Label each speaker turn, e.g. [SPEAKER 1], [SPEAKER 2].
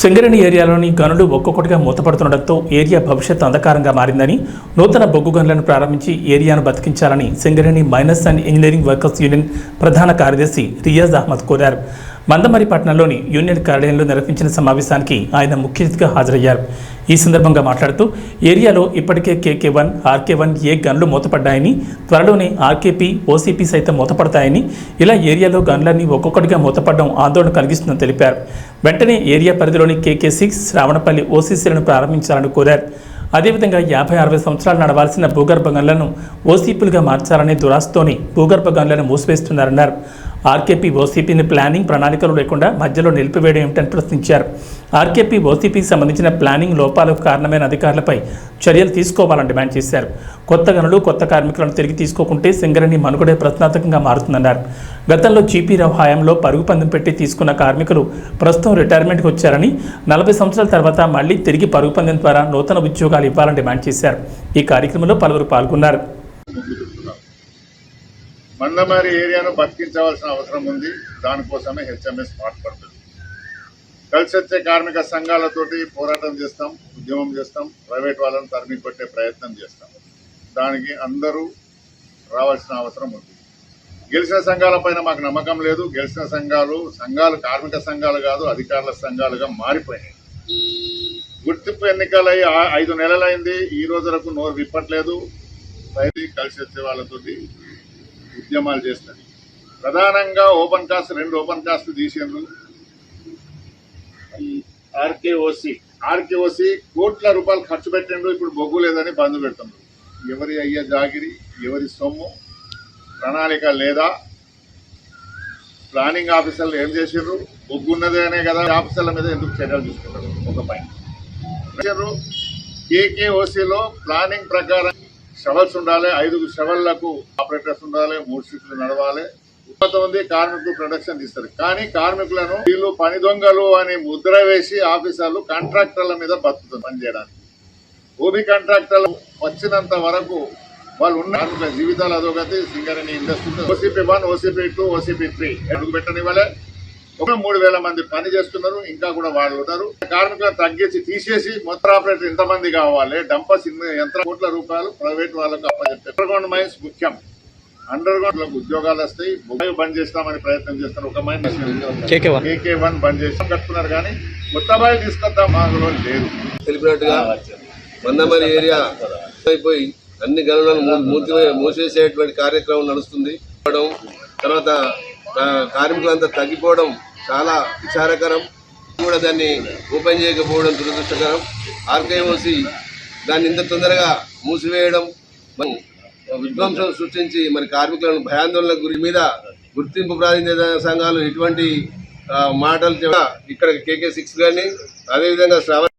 [SPEAKER 1] సింగరేణి ఏరియాలోని గనులు ఒక్కొక్కటిగా మూతపడుతుండటంతో ఏరియా భవిష్యత్ అంధకారంగా మారిందని నూతన బొగ్గు గనులను ప్రారంభించి ఏరియాను బతికించాలని Singareni miners and engineering workers union ప్రధాన కార్యదర్శి రియాజ్ అహ్మద్ కోరారు. మందమరి పట్టణంలోని యూనియన్ కార్యాలయంలో నిర్వహించిన సమావేశానికి ఆయన ముఖ్య అతిథిగా హాజరయ్యారు. ఈ సందర్భంగా మాట్లాడుతూ ఏరియాలో ఇప్పటికే KK one RK one A గన్లు మూతపడ్డాయని త్వరలోనే ఆర్కేపీ ఓసీపీ సైతం మూతపడతాయని ఇలా ఏరియాలో గన్లన్నీ ఒక్కొక్కటిగా మూతపడడం ఆందోళన కలిగిస్తుందని తెలిపారు. వెంటనే ఏరియా పరిధిలోని కేకే సిక్స్ శ్రావణపల్లి ఓసీసీలను ప్రారంభించాలని కోరారు. అదేవిధంగా యాభై అరవై సంవత్సరాలు నడవాల్సిన భూగర్భ గన్లను ఓసీపీలుగా మార్చాలనే దురాస్తోని భూగర్భ గన్లను మూసివేస్తున్నారన్నారు. ఆర్కేపీ ఓసీపీని ప్లానింగ్ ప్రణాళికలు లేకుండా మధ్యలో నిలిపివేయడం ఏమిటని ప్రశ్నించారు. ఆర్కేపీ ఓసీపీకి సంబంధించిన ప్లానింగ్ లోపాలకు కారణమైన అధికారులపై చర్యలు తీసుకోవాలని డిమాండ్ చేశారు. కొత్త గనులు కొత్త కార్మికులను తిరిగి తీసుకోకుంటే సింగరేణి మనుగడే ప్రశ్నార్థకంగా మారుతుందన్నారు. గతంలో జీపీరావు హయాంలో పరుగు పందెం పెట్టి తీసుకున్న కార్మికులు ప్రస్తుతం రిటైర్మెంట్కి వచ్చారని నలభై సంవత్సరాల తర్వాత మళ్ళీ తిరిగి పరుగు పందెం ద్వారా నూతన ఉద్యోగాలు ఇవ్వాలని డిమాండ్ చేశారు. ఈ కార్యక్రమంలో పలువురు పాల్గొన్నారు.
[SPEAKER 2] మందమారి ఏరియాను బతికించవలసిన అవసరం ఉంది. దానికోసమే హెచ్ఎంఎస్ పాటుపడుతుంది. కలిసి వచ్చే కార్మిక సంఘాలతోటి పోరాటం చేస్తాం ఉద్యమం చేస్తాం ప్రైవేట్ వాళ్ళని తరిమి కొట్టే ప్రయత్నం చేస్తాం. దానికి అందరూ రావాల్సిన అవసరం ఉంది. గెలిచిన సంఘాలపైన మాకు నమ్మకం లేదు. గెలిచిన సంఘాలు సంఘాలు కార్మిక సంఘాలు కాదు అధికారుల సంఘాలుగా మారిపోయినాయి. గుర్తింపు ఎన్నికలై ఆ- ఐదు నెలలైంది. ఈ రోజు వరకు నోరు విప్పట్లేదు. పైది కలిసి వచ్చే వాళ్ళతోటి ఉద్యమాలు చేస్తుంది ప్రధానంగా ఓపెన్ కాస్ట్ రెండు ఓపెన్ కాస్ట్ తీసేందుకు ఆర్కేఓసి. ఆర్కేఓసి కోట్ల రూపాయలు ఖర్చు పెట్టిండు ఇప్పుడు బొగ్గు లేదని బంద్ పెడుతుండ్రు ఎవరి అయ్యే జాగిరి ఎవరి సొమ్ము ప్రణాళిక లేదా? ప్లానింగ్ ఆఫీసర్లు ఏం చేసిర్రు? బొగ్గు ఉన్నదేనే కదా ఆఫీసర్ల మీద ఎందుకు చర్యలు తీసుకుంటారు? ఒక పైన కేకేఓసిలో ప్లానింగ్ ప్రకారం షవల్స్ ఉండాలి ఐదుగురు షవల్లకు ఆపరేటర్స్ ఉండాలి మూడు షిఫ్ట్లు నడవాలి. కొంతమంది కార్మికులు ప్రొడక్షన్ తీస్తారు. కానీ కార్మికులను వీళ్ళు పని దొంగలు అని ముద్ర వేసి ఆఫీసర్లు కాంట్రాక్టర్ల మీద బతుకుతుంది పనిచేయడానికి భూమి కాంట్రాక్టర్లు వచ్చినంత వరకు వాళ్ళు ఉన్న కార్మికుల జీవితాలు అదొకటి Singareni industry OCP one OCP two OCP three. అడుగు పెట్టనివ్వలే ఒక మూడు వేల మంది పని చేస్తున్నారు ఇంకా కూడా వాళ్ళు ఉన్నారు. కార్మికులను తగ్గించి తీసేసి మొత్తం ఆపరేటర్ ఇంతమంది కావాలి. డంపర్స్ ఎంత కోట్ల రూపాయలు ప్రైవేట్ వాళ్ళకు అప్పచెప్తారు అండర్ గ్రౌండ్ మైన్స్ ముఖ్యం. అండర్ గ్రౌండ్లో ఉద్యోగాలు వస్తాయి బొగ్గు బంద్ చేస్తామని ప్రయత్నం చేస్తారు. ఒక మైన్ కేకే వన్. బంద్ చేసి కట్టుకున్నారు కానీ కొత్త బాయ్ తీసుకొద్దాం మాలో లేదు
[SPEAKER 3] తెలిపినట్టుగా మందమరి ఏరియా అయిపోయి అన్ని గనులను మూ- మూసి మూసేసేటువంటి కార్యక్రమం నడుస్తుంది. తర్వాత కార్మికులంతా తగ్గిపోవడం చాలా విచారకరం. కూడా దాన్ని ఓపెన్ చేయకపోవడం దురదృష్టకరం. ఆర్కేఓసి దాన్ని ఇంత తొందరగా మూసివేయడం విధ్వంసం సృష్టించి మరి కార్మికులను భయాందోళన గురి మీద గుర్తింపు ప్రాతినిధ్య సంఘాలు ఇటువంటి మాటలు ఇక్కడ కేకే సిక్స్ కానీ అదేవిధంగా శ్రావణ